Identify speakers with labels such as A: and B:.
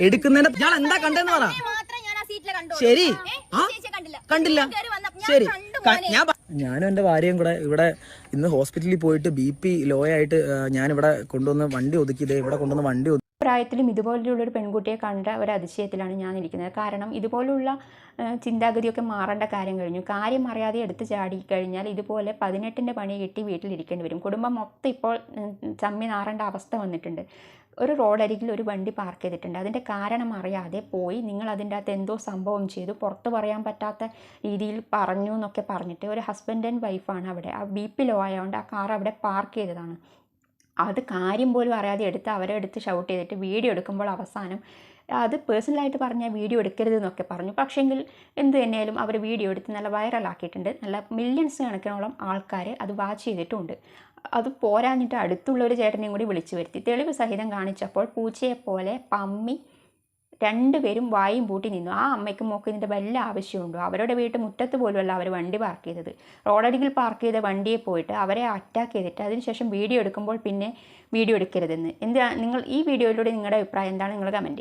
A: എടുക്കുന്നതിന്റെ ഇയാൾ എന്താ കണ്ടെന്ന് പറ.
B: മാത്രം ഞാൻ ആ സീറ്റിൽ കണ്ടു.
A: ശരി.
B: കണ്ടില്ല. ഞാൻ ഞാൻ
A: ശരി. ഞാൻ ഞാനും എന്റെ ഭാര്യയും കൂടെ ഇവിടെ ഇന്ന് ഹോസ്പിറ്റലിൽ പോയിട്ട് ബി പി ലോ ആയിട്ട് ഞാൻ ഇവിടെ കൊണ്ടുവന്ന് വണ്ടി ഒതുക്കി ദേ ഇവിടെ കൊണ്ടുവന്ന് വണ്ടി ഒതുക്കി.
C: പ്രായത്തിലും ഇതുപോലെയുള്ളൊരു പെൺകുട്ടിയെ കണ്ട ഒരു അതിശയത്തിലാണ് ഞാൻ ഇരിക്കുന്നത് കാരണം ഇതുപോലുള്ള ചിന്താഗതിയൊക്കെ മാറേണ്ട കാര്യം കഴിഞ്ഞു. കാര്യം അറിയാതെ എടുത്ത് ചാടി കഴിഞ്ഞാൽ ഇതുപോലെ പതിനെട്ടിന്റെ പണി കിട്ടി വീട്ടിലിരിക്കേണ്ടി വരും. കുടുംബം മൊത്തം ഇപ്പോൾ ചമ്മി നാറേണ്ട അവസ്ഥ വന്നിട്ടുണ്ട്. ഒരു റോഡരികിൽ ഒരു വണ്ടി പാർക്ക് ചെയ്തിട്ടുണ്ട്. അതിന്റെ കാരണം അറിയാതെ പോയി നിങ്ങൾ അതിന്റെ അകത്ത് എന്തോ സംഭവം ചെയ്തു. പുറത്ത് പറയാൻ പറ്റാത്ത രീതിയിൽ പറഞ്ഞു എന്നൊക്കെ പറഞ്ഞിട്ട് ഒരു ഹസ്ബൻഡ് ആൻഡ് വൈഫാണ് അവിടെ. ആ ബി പി ലോ ആയതുകൊണ്ട് ആ കാർ അവിടെ പാർക്ക് ചെയ്തതാണ്. അത് കാര്യം പോലും അറിയാതെ എടുത്ത് അവരെ എടുത്ത് ഷൗട്ട് ചെയ്തിട്ട് വീഡിയോ എടുക്കുമ്പോൾ അവസാനം അത് പേഴ്സണലായിട്ട് പറഞ്ഞാൽ വീഡിയോ എടുക്കരുത് എന്നൊക്കെ പറഞ്ഞു. പക്ഷേങ്കിൽ എന്ത് തന്നെയാലും അവർ വീഡിയോ എടുത്ത് നല്ല വൈറലാക്കിയിട്ടുണ്ട് നല്ല മില്യൺസ് കണക്കിനോളം ആൾക്കാർ അത് വാച്ച് ചെയ്തിട്ടുണ്ട്. അത് പോരാഞ്ഞിട്ട് അടുത്തുള്ള ഒരു ചേട്ടനെയും കൂടി വിളിച്ചു വരുത്തി. തെളിവ് സഹിതം കാണിച്ചപ്പോൾ പൂച്ചയെപ്പോലെ പമ്മി രണ്ടുപേരും വായും പൂട്ടി നിന്നു. ആ അമ്മയ്ക്കും മോക്ക് ഇതിന്റെ വല്ല ആവശ്യമുണ്ടോ? അവരുടെ വീട്ട് മുറ്റത്ത് പോലുമല്ല അവർ വണ്ടി പാർക്ക് ചെയ്തത്. റോഡരികിൽ പാർക്ക് ചെയ്ത വണ്ടിയെ പോയിട്ട് അവരെ അറ്റാക്ക് ചെയ്തിട്ട് അതിനുശേഷം വീഡിയോ എടുക്കുമ്പോൾ പിന്നെ വീഡിയോ എടുക്കരുതെന്ന്. എന്താ നിങ്ങൾ ഈ വീഡിയോയിലൂടെ നിങ്ങളുടെ അഭിപ്രായം എന്താണ്? നിങ്ങൾ കമന്റ് ചെയ്യുക